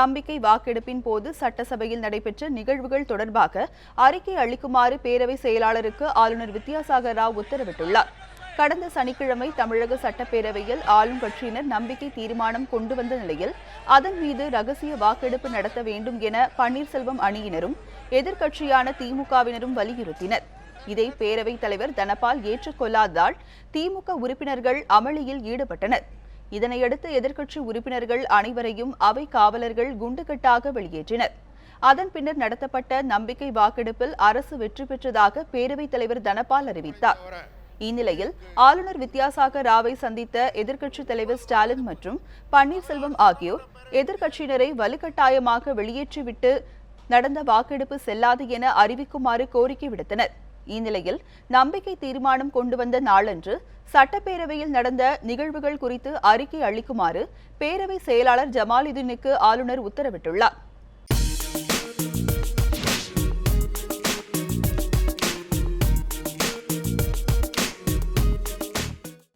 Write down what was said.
நம்பிக்கை வாக்கெடுப்பின் போது சட்டசபையில் நடைபெற்ற நிகழ்வுகள் தொடர்பாக அறிக்கை அளிக்குமாறு பேரவை செயலாளருக்கு ஆளுநர் வித்யாசாகர் ராவ் உத்தரவிட்டுள்ளார். கடந்த சனிக்கிழமை தமிழக சட்டப்பேரவையில் ஆளும் கட்சியினர் நம்பிக்கை தீர்மானம் கொண்டு வந்த நிலையில் அதன் மீது ரகசிய வாக்கெடுப்பு நடத்த வேண்டும் என பன்னீர்செல்வம் அணியினரும் எதிர்க்கட்சியான திமுகவினரும் வலியுறுத்தினர். இதை பேரவைத் தலைவர் தனபால் ஏற்றுக்கொள்ளாததால் திமுக உறுப்பினர்கள் அமளியில் ஈடுபட்டனர். இதனையடுத்து எதிர்க்கட்சி உறுப்பினர்கள் அனைவரையும் அவை காவலர்கள் குண்டுகட்டாக வெளியேற்றினர். அதன் பின்னர் நடத்தப்பட்ட நம்பிக்கை வாக்கெடுப்பில் அரசு வெற்றி பெற்றதாக பேரவைத் தலைவர் தனபால் அறிவித்தார். இந்நிலையில் ஆளுநர் வித்யாசாகர் ராவை சந்தித்த எதிர்க்கட்சித் தலைவர் ஸ்டாலின் மற்றும் பன்னீர்செல்வம் ஆகியோர் எதிர்க்கட்சியினரை வலுக்கட்டாயமாக வெளியேற்றிவிட்டு நடந்த வாக்கெடுப்பு செல்லாது என அறிவிக்குமாறு கோரிக்கை விடுத்தனர். இந்நிலையில் நம்பிக்கை தீர்மானம் கொண்டு வந்த நாளன்று சட்டப்பேரவையில் நடந்த நிகழ்வுகள் குறித்து அறிக்கை அளிக்குமாறு பேரவை செயலாளர் ஜமாலுதீனுக்கு ஆளுநர் உத்தரவிட்டுள்ளார்.